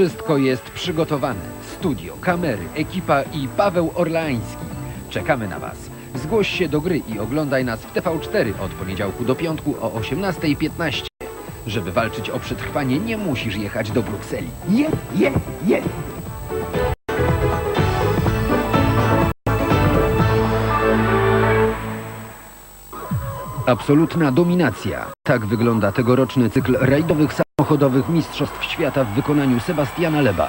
Wszystko jest przygotowane. Studio, kamery, ekipa i Paweł Orlański. Czekamy na Was. Zgłoś się do gry i oglądaj nas w TV4 od poniedziałku do piątku o 18.15. Żeby walczyć o przetrwanie, nie musisz jechać do Brukseli. Je, je, je. Absolutna dominacja. Tak wygląda tegoroczny cykl rajdowych samochodowych Mistrzostw Świata w wykonaniu Sebastiana Leba.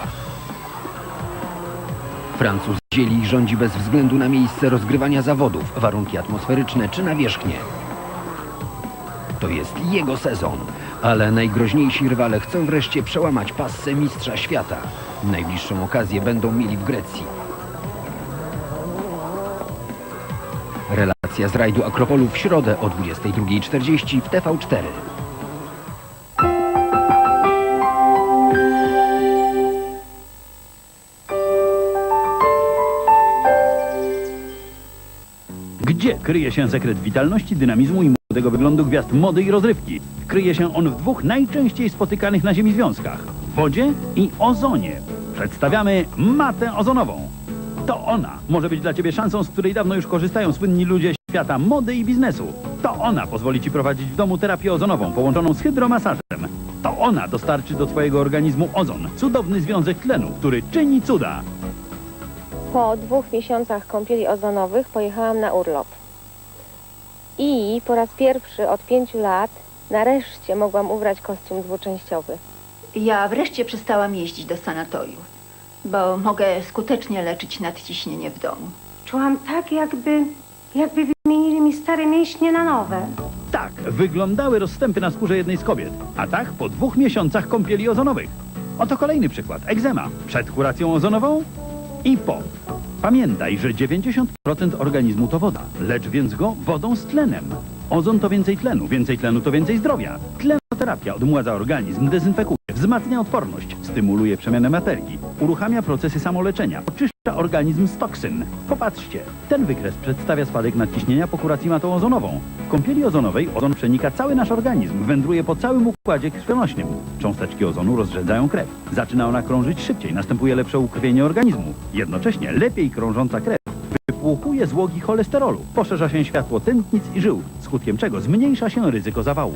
Francuz dzieli i rządzi bez względu na miejsce rozgrywania zawodów, warunki atmosferyczne czy nawierzchnie. To jest jego sezon, ale najgroźniejsi rywale chcą wreszcie przełamać passę mistrza świata. Najbliższą okazję będą mieli w Grecji. Relacja z rajdu Akropolu w środę o 22.40 w TV4. Gdzie kryje się sekret witalności, dynamizmu i młodego wyglądu gwiazd mody i rozrywki? Kryje się on w dwóch najczęściej spotykanych na Ziemi związkach wodzie i ozonie. Przedstawiamy matę ozonową. To ona może być dla Ciebie szansą, z której dawno już korzystają słynni ludzie świata mody i biznesu. To ona pozwoli Ci prowadzić w domu terapię ozonową połączoną z hydromasażem. To ona dostarczy do Twojego organizmu ozon, cudowny związek tlenu, który czyni cuda. Po dwóch miesiącach kąpieli ozonowych pojechałam na urlop. I po raz pierwszy od pięciu lat nareszcie mogłam ubrać kostium dwuczęściowy. Ja wreszcie przestałam jeździć do sanatorium, bo mogę skutecznie leczyć nadciśnienie w domu. Czułam tak, jakby, jakby wymienili mi stare mięśnie na nowe. Tak wyglądały rozstępy na skórze jednej z kobiet, a tak po dwóch miesiącach kąpieli ozonowych. Oto kolejny przykład. Egzema przed kuracją ozonową i po. Pamiętaj, że 90% organizmu to woda. Lecz więc go wodą z tlenem. Ozon to więcej tlenu, więcej tlenu to więcej zdrowia. Tlenoterapia odmładza organizm, dezynfekuje, wzmacnia odporność, stymuluje przemianę materii, uruchamia procesy samoleczenia, oczyszcza organizm z toksyn. Popatrzcie, ten wykres przedstawia spadek nadciśnienia po kuracji matą ozonową. W kąpieli ozonowej ozon przenika cały nasz organizm, wędruje po całym układzie krwionośnym. Cząsteczki ozonu rozrzedzają krew. Zaczyna ona krążyć szybciej, następuje lepsze ukrwienie organizmu. Jednocześnie lepiej krążąca krew wypłuchuje złogi cholesterolu, poszerza się światło tętnic i żył, skutkiem czego zmniejsza się ryzyko zawału.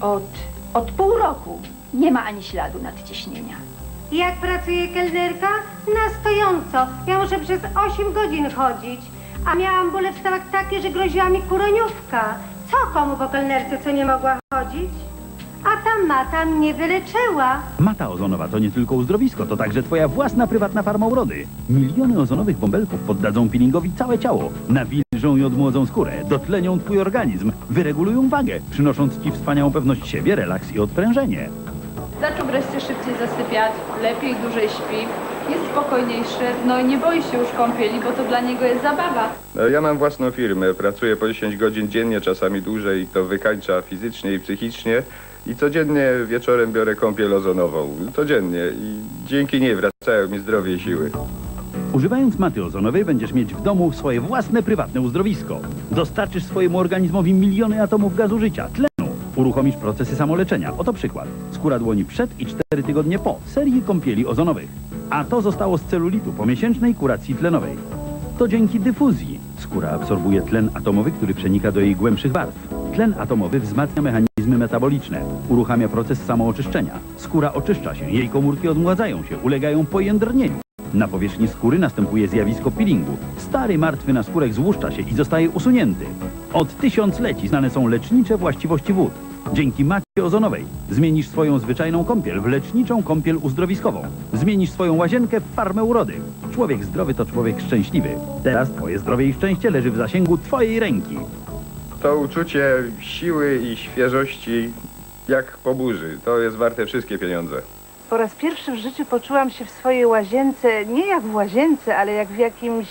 Od, od pół roku nie ma ani śladu nadciśnienia. I Jak pracuje kelnerka? Na stojąco. Ja muszę przez 8 godzin chodzić. A miałam bóle w stawach takie, że groziła mi kuroniówka. Co komu po kelnerce, co nie mogła chodzić? A ta mata mnie wyleczyła. Mata ozonowa to nie tylko uzdrowisko, to także twoja własna prywatna farma urody. Miliony ozonowych bąbelków poddadzą peelingowi całe ciało, nawilżą i odmłodzą skórę, dotlenią twój organizm, wyregulują wagę, przynosząc ci wspaniałą pewność siebie, relaks i odprężenie. Zaczął wreszcie szybciej zasypiać, lepiej dłużej śpi, jest spokojniejszy, no i nie boi się już kąpieli, bo to dla niego jest zabawa. No, Ja mam własną firmę, pracuję po 10 godzin dziennie, czasami dłużej i to wykańcza fizycznie i psychicznie. I codziennie wieczorem biorę kąpiel ozonową. Codziennie i dzięki niej wracają mi zdrowie i siły. Używając maty ozonowej będziesz mieć w domu swoje własne prywatne uzdrowisko. Dostarczysz swojemu organizmowi miliony atomów gazu życia, tlenu. Uruchomisz procesy samoleczenia. Oto przykład. Skóra dłoni przed i 4 tygodnie po serii kąpieli ozonowych. A to zostało z celulitu po miesięcznej kuracji tlenowej. To dzięki dyfuzji. Skóra absorbuje tlen atomowy, który przenika do jej głębszych warstw. Tlen atomowy wzmacnia mechanizmy metaboliczne, uruchamia proces samooczyszczenia. Skóra oczyszcza się, jej komórki odmładzają się, ulegają pojędrnieniu. Na powierzchni skóry następuje zjawisko peelingu. Stary martwy naskórek złuszcza się i zostaje usunięty. Od tysiącleci znane są lecznicze właściwości wód. Dzięki macie ozonowej zmienisz swoją zwyczajną kąpiel w leczniczą kąpiel uzdrowiskową. Zmienisz swoją łazienkę w farmę urody. Człowiek zdrowy to człowiek szczęśliwy. Teraz twoje zdrowie i szczęście leży w zasięgu twojej ręki. To uczucie siły i świeżości jak po burzy. To jest warte wszystkie pieniądze. Po raz pierwszy w życiu poczułam się w swojej łazience, nie jak w łazience, ale jak w jakimś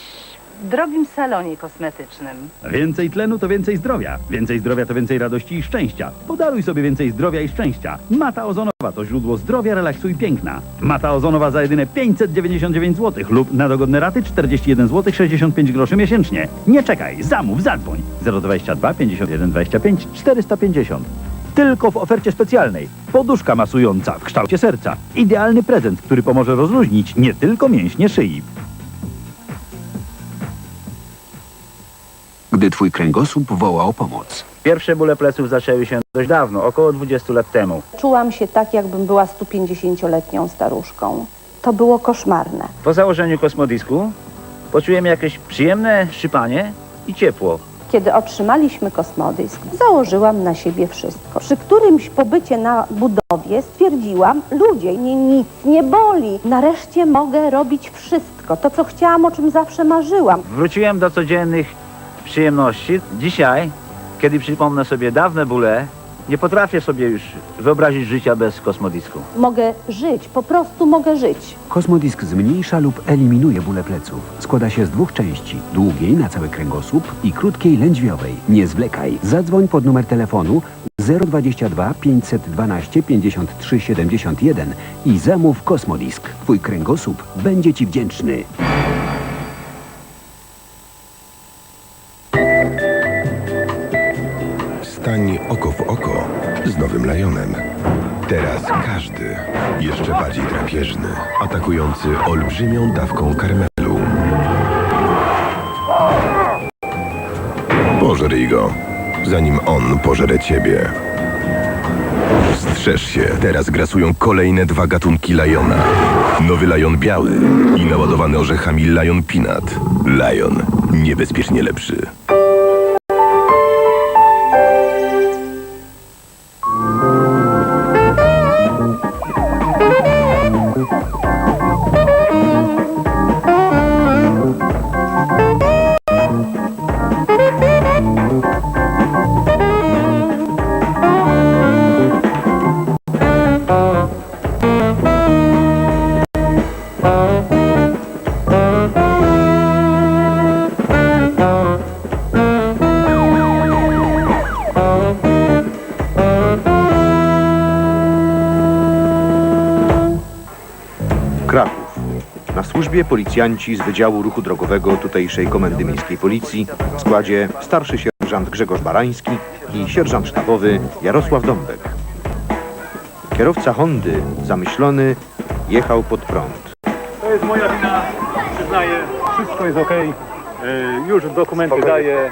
drogim salonie kosmetycznym. Więcej tlenu to więcej zdrowia. Więcej zdrowia to więcej radości i szczęścia. Podaruj sobie więcej zdrowia i szczęścia. Mata ozonowa to źródło zdrowia, relaksu i piękna. Mata ozonowa za jedyne 599 zł lub na dogodne raty 41 zł 65 groszy miesięcznie. Nie czekaj, zamów, zadzwoń. 022 51 25 450. Tylko w ofercie specjalnej. Poduszka masująca w kształcie serca. Idealny prezent, który pomoże rozluźnić nie tylko mięśnie szyi. Gdy twój kręgosłup woła o pomoc. Pierwsze bóle pleców zaczęły się dość dawno, około 20 lat temu. Czułam się tak, jakbym była 150-letnią staruszką. To było koszmarne. Po założeniu kosmodisku poczułem jakieś przyjemne szczypanie i ciepło. Kiedy otrzymaliśmy kosmodysk, założyłam na siebie wszystko. Przy którymś pobycie na budowie stwierdziłam, ludzie, mnie nic nie boli. Nareszcie mogę robić wszystko, to co chciałam, o czym zawsze marzyłam. Wróciłem do codziennych przyjemności. Dzisiaj, kiedy przypomnę sobie dawne bóle, nie potrafię sobie już wyobrazić życia bez kosmodisku. Mogę żyć, po prostu mogę żyć. Kosmodisk zmniejsza lub eliminuje bóle pleców. Składa się z dwóch części. Długiej na cały kręgosłup i krótkiej lędźwiowej. Nie zwlekaj. Zadzwoń pod numer telefonu 022 512 53 71 i zamów Kosmodisk. Twój kręgosłup będzie Ci wdzięczny. Stań oko w oko z nowym Lionem. Teraz każdy, jeszcze bardziej drapieżny, atakujący olbrzymią dawką karmelu. Pożryj go, zanim on pożere ciebie. Strzeż się, teraz grasują kolejne dwa gatunki Liona. Nowy Lion biały i naładowany orzechami Lion Peanut. Lion, niebezpiecznie lepszy. Kraków. Na służbie policjanci z Wydziału Ruchu Drogowego tutejszej Komendy Miejskiej Policji w składzie starszy sierżant Grzegorz Barański i sierżant sztabowy Jarosław Dąbek. Kierowca Hondy, zamyślony, jechał pod prąd. To jest moja wina, przyznaję. Wszystko jest okej. Już dokumenty daję.